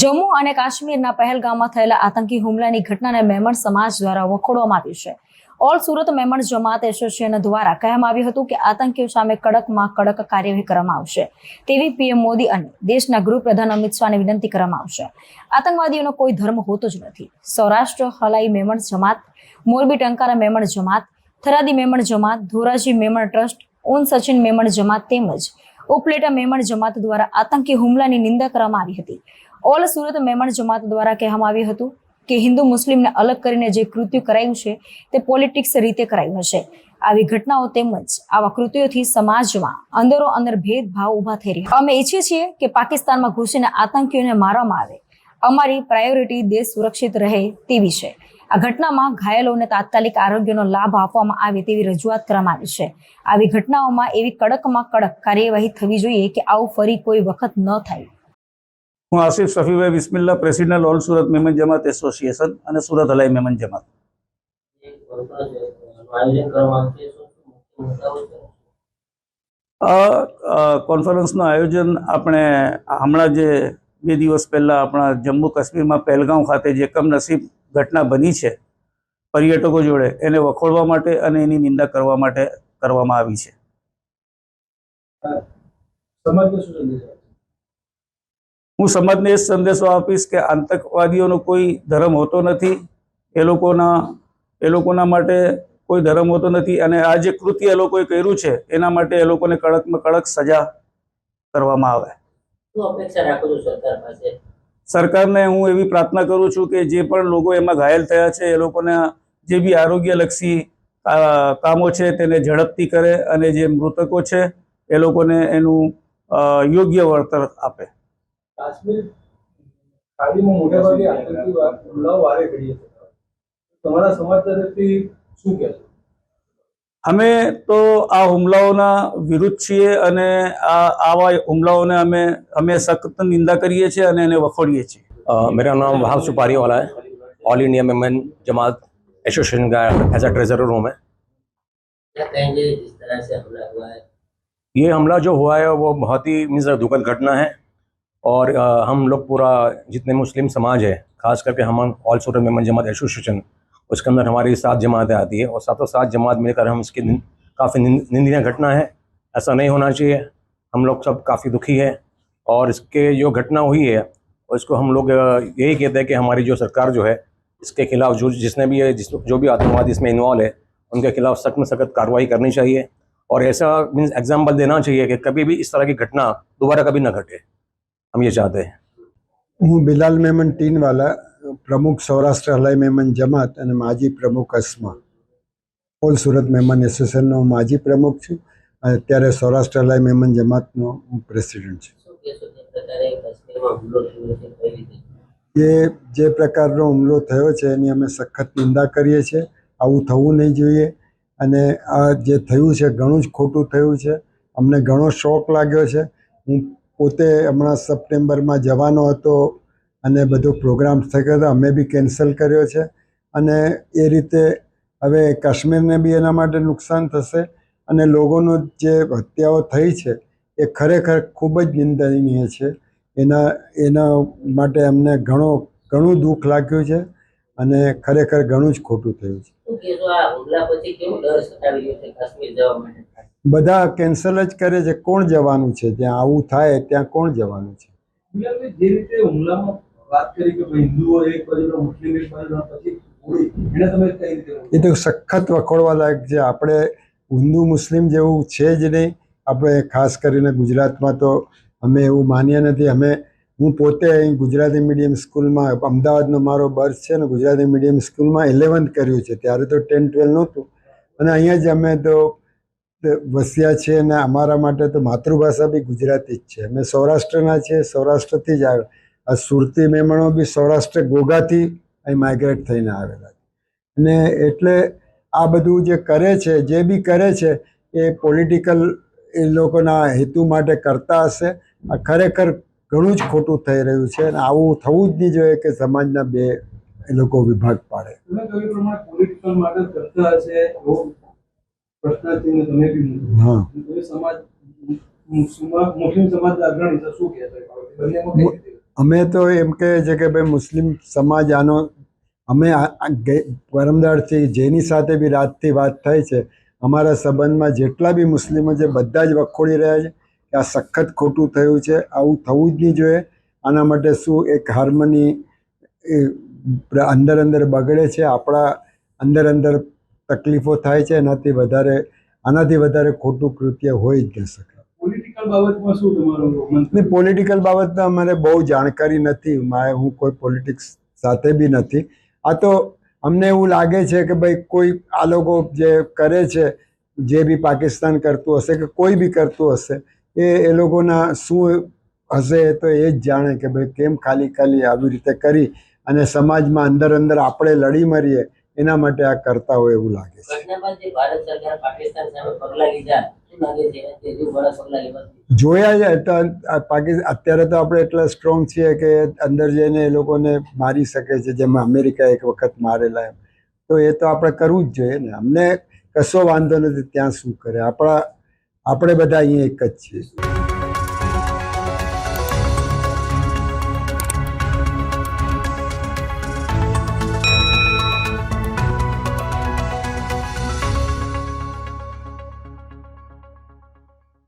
જમ્મુ અને કાશ્મીરના પહેલગામમાં થયેલા આતંકી હુમલાની ઘટનાને મેમણ સમાજ દ્વારા વખોડવામાં આવી છે. ઓલ સુરત મેમણ જમાત એસોસિએશન દ્વારા કહેવામાં આવ્યું હતું કે આતંકીઓ સામે કડકમાં કડક કાર્યવાહી કરવામાં આવશે. તેવી પીએમ મોદી અને દેશના ગૃહપ્રધાન અમિત શાહને વિનંતી કરવામાં આવશે. આતંકવાદીઓનો કોઈ ધર્મ હોતો જ નથી. સૌરાષ્ટ્ર, હલાઈ મેમણ જમાત, મોરબી ટંકારા મેમણ જમાત, થરાદી મેમણ જમાત, ધોરાજી મેમણ ટ્રસ્ટ ઓન સચિન મેમણ જમાત તેમજ ઉપલેટા મેમણ જમાત દ્વારા આતંકી હુમલાની નિંદા કરવામાં આવી હતી. ઓલ સુરત મહેમાન જમાત દ્વારા કહેવામાં આવ્યું હતું કે હિન્દુ મુસ્લિમને અલગ કરીને જે કૃત્યુ કરાયું છે, તે પોલિટિક્સ રીતે કરાયું હશે. આવી ઘટનાઓ તેમજ આવા કૃત્યોથી સમાજમાં અંદરો અંદર ભેદભાવ ઊભા થઈ રહ્યા. અમે ઈચ્છીએ છીએ કે પાકિસ્તાનમાં ઘૂસીને આતંકીઓને મારવામાં આવે. અમારી પ્રાયોરિટી દેશ સુરક્ષિત રહે તેવી છે. આ ઘટનામાં ઘાયલોને તાત્કાલિક આરોગ્યનો લાભ આપવામાં આવે તેવી રજૂઆત કરવામાં આવી છે. આવી ઘટનાઓમાં એવી કડકમાં કડક કાર્યવાહી થવી જોઈએ કે આવું ફરી કોઈ વખત ન થાય. હું Asif Safibhai Bismilla president all Surat Memon Jamat association અને સુરત હલાઈ મેમન જમાત. આ કોન્ફરન્સનું આયોજન આપણે હમણાં જે બે દિવસ પહેલાં આપણા જમ્મુ કાશ્મીરમાં પહેલગાંવ ખાતે જે કમનસીબ ઘટના બની છે, પર્યટકો જોડે એને વખોડવા માટે અને એની નિંદા કરવા માટે કરવામાં આવી છે સમાજને શું સંદેશ આપશો? હું સમાજને એ સંદેશો આપીશ કે આતંકવાદીઓનો કોઈ ધર્મ હોતો નથી એ લોકોના એ લોકોના માટે કોઈ ધર્મ હોતો નથી અને આ જે કૃત્ય એ લોકોએ કર્યું છે એના માટે એ લોકોને કડકમાં કડક સજા કરવામાં આવે. સરકારને હું એવી પ્રાર્થના કરું છું કે જે પણ લોકો એમાં ઘાયલ થયા છે એ લોકોને જે બી આરોગ્યલક્ષી કામો છે તેને ઝડપથી કરે અને જે મૃતકો છે એ લોકોને એનું યોગ્ય વળતર આપે. કાશ્મીર ખાડીમાં મોટાભાગે આતંકી હુમલાઓ વારે ઘડીએ થતા હોય. તમારા સમાજ તરફથી શું કહેશો અમે તો આ હુમલાઓના વિરુદ્ધ છીએ અને આ આવા હુમલાઓને અમે અમે સખત નિંદા કરીએ છીએ અને એને વખોડીએ છીએ अ, मेरा नाम वहाब सुपारी वाला है all India Memon Jamat association का एज अ ट्रेजरर हूँ मैं क्या कहेंगे जिस तरह से हमला हुआ है ये हमला जो हुआ है वो बहुत ही मीन्स दुखद घटना है और हम लोग पूरा जितने मुस्लिम समाज है, खास करके हम ऑल सूरत मेमन जमात एसोसिएशन उसके अंदर हमारी सात जमातें आती है और सातों सात जमात मिलकर हम इसकी काफ़ी निंदनीय घटना है। ऐसा नहीं होना चाहिए। हम लोग सब काफ़ी दुखी है और इसके जो घटना हुई है, उसको हम लोग यही कहते हैं कि हमारी जो सरकार जो है, इसके खिलाफ जो, जिसने भी है जिस, जो भी आतंकवादी इसमें इन्वॉल्व है, उनके खिलाफ सख्त में सख्त कार्रवाई करनी चाहिए। और ऐसा मीन्स एग्ज़ाम्पल देना चाहिए कि कभी भी इस तरह की घटना दोबारा कभी ना घटे। हम ये चाहते हैं હું બિલાલ મેમન ટીનવાલા પ્રમુખ સૌરાષ્ટ્ર હલાઈ મેમન જમાત અને માજી પ્રમુખ અસ્મા ઓલ સુરત મેમન એસોસિએશનનો હું માજી પ્રમુખ છું અને અત્યારે સૌરાષ્ટ્ર હલાઈ મેમન જમાતનો હું પ્રેસિડેન્ટ છું શું કહેશો જે પ્રકારે કાશ્મીરમાં હુમલો થયો છે કઈ રીતે એ જે પ્રકારનો હુમલો થયો છે એની અમે સખત નિંદા કરીએ છીએ આવું થવું નહીં જોઈએ અને આ જે થયું છે ઘણું જ ખોટું થયું છે અમને ઘણો શોક લાગ્યો છે હું પોતે હમણાં સપ્ટેમ્બરમાં જવાનો હતો અને બધો પ્રોગ્રામ થઈ ગયો હતો. અમે બી કેન્સલ કર્યો છે. અને એ રીતે હવે કાશ્મીરને બી એના માટે નુકસાન થશે અને લોકોનો જે હત્યાઓ થઈ છે એ ખરેખર ખૂબ જ નિંદનીય છે. એના એના માટે અમને ઘણો, ઘણું દુઃખ લાગ્યું છે અને ખરેખર ઘણું જ ખોટું થયું છે. બધા કેન્સલ જ કરે છે. કોણ જવાનું છે? ત્યાં આવું થાય ત્યાં કોણ જવાનું છે? જે રીતે હુમલામાં વાત કરી કે હિન્દુઓ એક બાજુ મુસ્લિમ એક બાજુ પછી હોળી એને તમે કઈ રીતે એ તો સખત વખોડવા લાયક છે. આપણે હિન્દુ મુસ્લિમ જેવું છે જ નહીં. આપણે ખાસ કરીને ગુજરાતમાં તો અમે એવું માનીએ નથી. અમે હું પોતે અહીં ગુજરાતી મીડિયમ સ્કૂલમાં અમદાવાદનો મારો બર્થ છે ને ગુજરાતી મીડિયમ સ્કૂલમાં ઇલેવન્થ કર્યું છે. ત્યારે તો ટેન ટ્વેલ્વ નહોતું. અને અહીંયા જ અમે તો વસ્યા છે અને અમારા માટે તો માતૃભાષા બી ગુજરાતી જ છે. અમે સૌરાષ્ટ્રના છીએ, સૌરાષ્ટ્રથી જ આવે. આ સુરતી મહેમાનો બી સૌરાષ્ટ્ર ગોગાથી અહીં માઇગ્રેટ થઈને આવેલા છે. અને એટલે આ બધું જે કરે છે, જે બી કરે છે, એ પોલિટિકલ એ લોકોના હેતુ માટે કરતા હશે. આ ખરેખર ઘણું જ ખોટું થઈ રહ્યું છે અને આવું થવું જ નહીં જોઈએ કે સમાજના બે એ લોકો વિભાગ પાડે. તમે બી હા. સમાજ મુસ્લિમ અગ્રણી શું? અમે તો એમ કહે છે કે ભાઈ મુસ્લિમ સમાજ આનો અમે પરમદાડથી જેની સાથે બી રાતથી વાત થઈ છે અમારા સંબંધમાં જેટલા બી મુસ્લિમો છે બધા જ વખોડી રહ્યા છે કે આ સખત ખોટું થયું છે આવું થવું જ નહીં જોઈએ. આના માટે શું એક હાર્મની અંદર અંદર બગડે છે આપણા અંદર અંદર તકલીફો થાય છે એનાથી વધારે આનાથી વધારે ખોટું કૃત્ય હોય જ ન શકે. પોલિટિકલ બાબતમાં શું તમારું મંતવ્ય પોલિટિકલ બાબતમાં અમારે બહુ જાણકારી નથી. મારે હું કોઈ પોલિટિક્સ સાથે બી નથી. આ તો અમને એવું લાગે છે કે ભાઈ કોઈ આ લોકો જે કરે છે જે બી પાકિસ્તાન કરતું હશે કે કોઈ બી કરતું હશે એ એ લોકોના શું હશે એ તો એ જ જાણે કે ભાઈ કેમ ખાલી ખાલી આવી રીતે કરી અને સમાજમાં અંદર અંદર આપણે લડી મરીએ. એના માટે આ કરતા હોય એવું લાગે છે. છે? જોયા જાય તો પાકિસ્તાન અત્યારે તો આપણે એટલા સ્ટ્રોંગ છીએ કે અંદર જઈને એ લોકોને મારી શકે છે જેમ અમેરિકા એક વખત મારેલા એમ. તો એ તો આપણે કરવું જ જોઈએ ને. અમને કશો વાંધો નથી ત્યાં શું કરે? આપણા આપણે બધા અહીંયા એક જ છીએ.